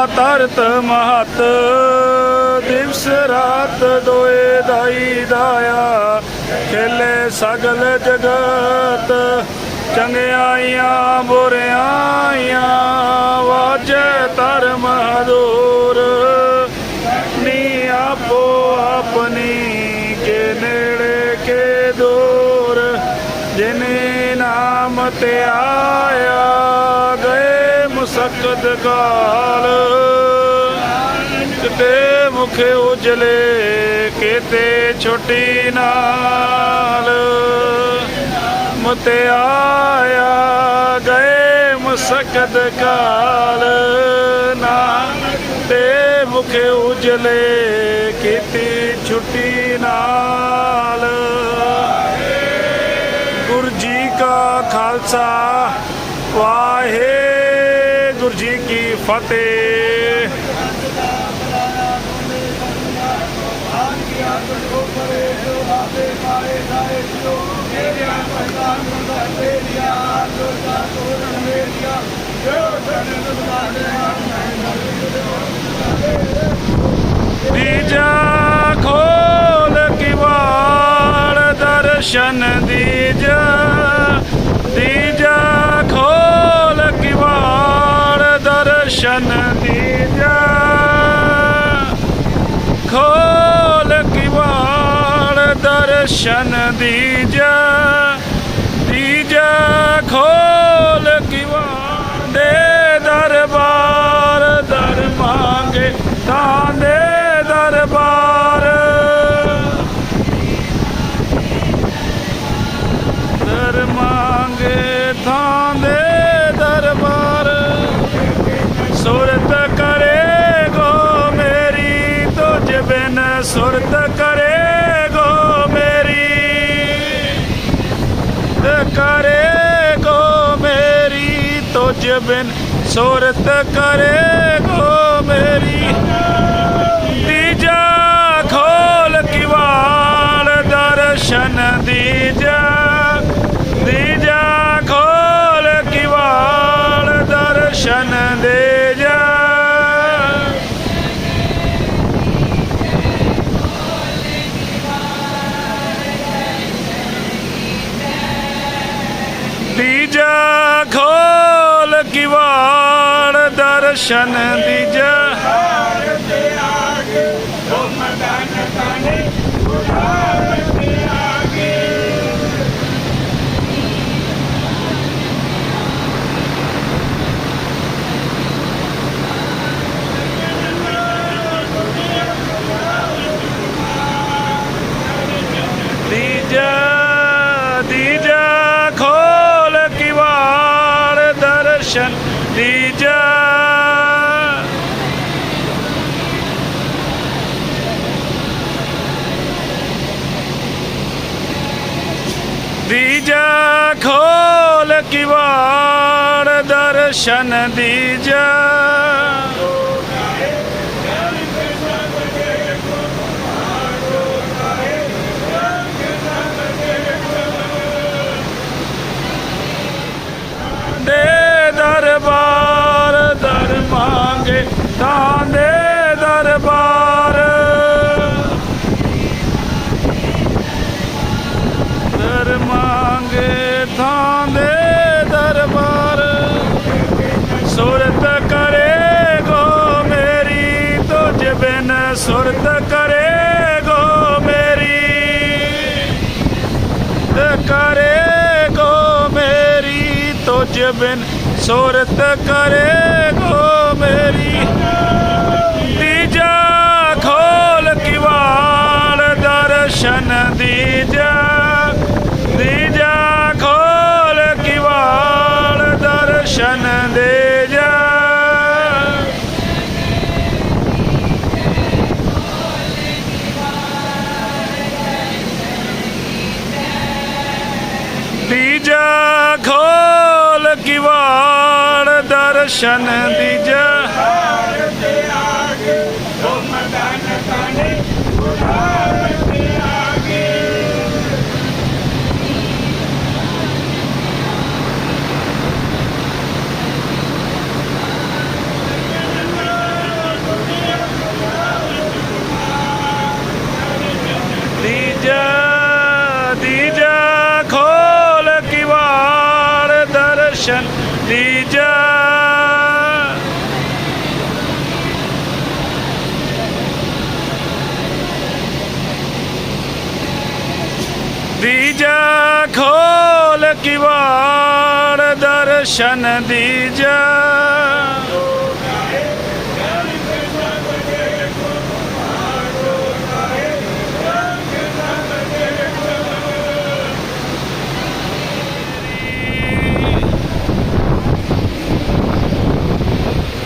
ਮਾਤਾ ਤਰਤ ਮਹਤ, ਦਿਵਸ ਰਾਤ ਦੋਏ ਦਾਈ ਦਾਇਆ, ਖੇਲੇ ਸਗਲ ਜਗਤ, ਚੰਗਿਆਈਆਂ, ਬੁਰਿਆਈਆਂ, ਵਾਜੇ ਧਰਮ ਹਦੂਰ ਨੀ ਆਪੋ ਆਪਣੀ ਕੇ ਨੇੜੇ ਕੇ ਦੂਰ, ਜਿਨੇ ਨਾਮ ਤੇ ਆਇਆ, ਗਏ ਮੁਸਕਤ ਕਾਲ। ਤੇ ਮੁਖ ਉਜਲੇ ਕਿਤੇ ਛੋਟੀ ਨਾਲ ਮਤੇ ਆਇਆ ਗਏ ਮੁਸਕਤ ਕਾਲ ਨਾ ਤੇ ਮੁਖ ਉਜਲੇ ਕਿਤੇ ਛੁੱਟੀ ਨਾਲ। ਗੁਰੂ ਜੀ ਕਾ ਖਾਲਸਾ, ਵਾਹਿਗੁਰੂ ਜੀ ਕੀ ਫਤਿਹ। ਦੀਜਾ ਖੋਲ ਕਿਵਾੜ ਦਰਸ਼ਨ ਦੀਜਾ। ਦੀਜਾ ਖੋਲ ਕਿਵਾੜ ਦਰਸ਼ਨ ਦੀਜਾ। ਖੋਲ ਕਿਵਾੜ ਦਰਸ਼ਨ ਦੀਜਾ। ਦੀਜਾ ਖੋਲ ਕਿਵਾੜ ਦੇ ਦਰਬਾਰ ਦਰ ਮੰਗੇ ਤਾਂ ਦੇ ਮੇਰੀ ਤੁਝ ਬਿਨ ਸੁਰਤ ਕਰੇ ਗੋ ਮੇਰੀ। ਦੀਜਾ ਖੋਲ ਕਿਵਾੜ ਦਰਸ਼ਨ ਦਰਸ਼ਨ ਦੀਜਾ ਦੀਜਾ ਦੀਜਾ ਖੋਲ ਕਿਵਾੜ ਦਰਸ਼ਨ ਦੀਜਾ ਦੀਜਾ ਖੋਲ ਕਿਵਾੜ ਦਰਸ਼ਨ ਦੀਜਾ ਸੁਰਤ ਕਰੇ ਗੋ ਮੇਰੀ। ਕਰੇ ਗੋ ਮੇਰੀ ਤੁਝ ਬਿਨ ਸੁਰਤ ਕਰੇ ਗੋ ਮੇਰੀ। ਦੀਜਾ ਖੋਲ ਕਿਵਾਲ ਦਰਸ਼ਨ ਦੀਜਾ। ਦੀ ਦਰਸ਼ਨ ਦੀ ਜਹਾਰ ਤੇ ਆਗੇ ਤੁਮ ਦਾਨ ਕਾਨੇ ਉਧਾਰ ਤੇ ਆਗੇ ਦੀਜਾ ਦੀਜਾ ਖੋਲ ਕਿਵਾਰ ਦਰਸ਼ਨ। ਦੀਜਾ ਦੀਜਾ ਖੋਲ ਕਿਵਾੜ ਦਰਸ਼ਨ ਦੀਜਾ।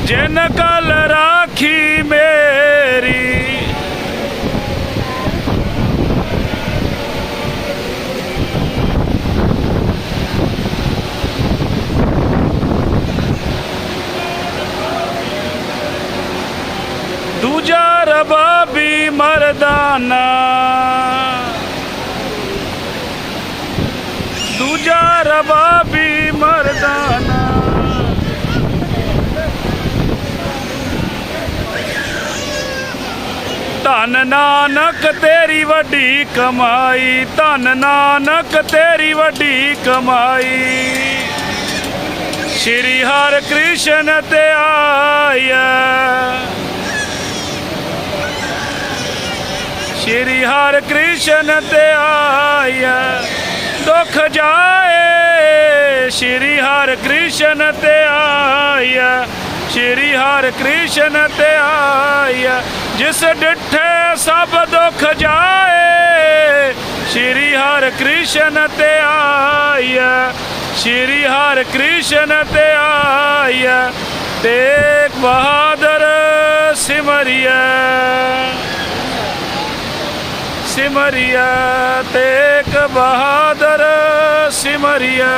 ਜਿਨ ਕਲ ਰਾਖੀ ਮੇਰੀ ਦੂਜਾ ਰਬਾਬੀ ਮਰਦਾਨਾ ਦੂਜਾ ਰਬਾਬੀ ਮਰਦਾਨਾ ਧੰਨ ਨਾਨਕ ਤੇਰੀ ਵੱਡੀ ਕਮਾਈ, ਧਨ ਨਾਨਕ ਤੇਰੀ ਵੱਡੀ ਕਮਾਈ। ਸ਼੍ਰੀ ਹਰਿ ਕ੍ਰਿਸ਼ਨ ਤੇ ਆਇਆ। ਸ਼੍ਰੀ ਹਰਿ ਕ੍ਰਿਸ਼ਨ ਤੇ ਆਇਆ। ਦੁੱਖ ਜਾਏ ਸ਼੍ਰੀ ਹਰ ਕ੍ਰਿਸ਼ਨ ਤੇ ਆਇਆ। ਸ਼੍ਰੀ ਹਰ ਕ੍ਰਿਸ਼ਨ ਤੇ ਆਇਆ। ਜਿਸ ਡਿਠੇ ਸਭ ਦੁੱਖ ਜਾਏ, ਸ਼੍ਰੀ ਹਰ ਕ੍ਰਿਸ਼ਨ ਤੇ ਆਇਆ। ਸ਼੍ਰੀ ਹਰ ਕ੍ਰਿਸ਼ਨ ਤੇ ਆਇਆ। ਤੇਗ ਬਹਾਦਰ ਸਿਮਰਿਆ ਸਿਮਰਿਆ ਤੇਗ ਬਹਾਦਰ ਸਿਮਰਿਆ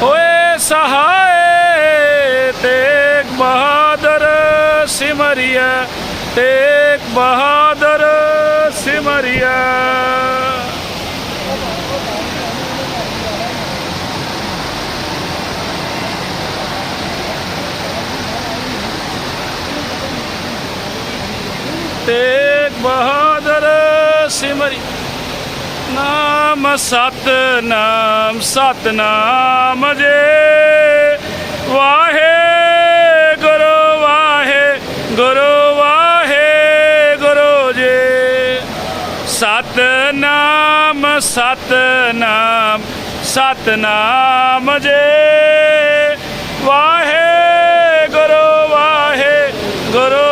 ਹੋਏ ਸਹਾਏ ਤੇਗ ਬਹਾਦਰ ਸਿਮਰਿਆ ਤੇਗ ਬਹਾਦਰ ਸਿਮਰਿਆ ਤੇਗ ਬਹਾਦਰ ਸਿਮਰੀ। ਨਾਮ ਸਤ ਨਾਮ ਸਤ ਨਾਮ ਜੇ। ਵਾਹੇ ਗੁਰੂ ਵਾਹੇ ਗੁਰੂ ਵਾਹੇ ਗੁਰੂ ਜੇ। ਸਤ ਨਾਮ ਸਤ ਨਾਮ ਸਤ ਨਾਮ ਜੇ। ਵਾਹੇ ਗੁਰੂ ਵਾਹੇ ਗੁਰੂ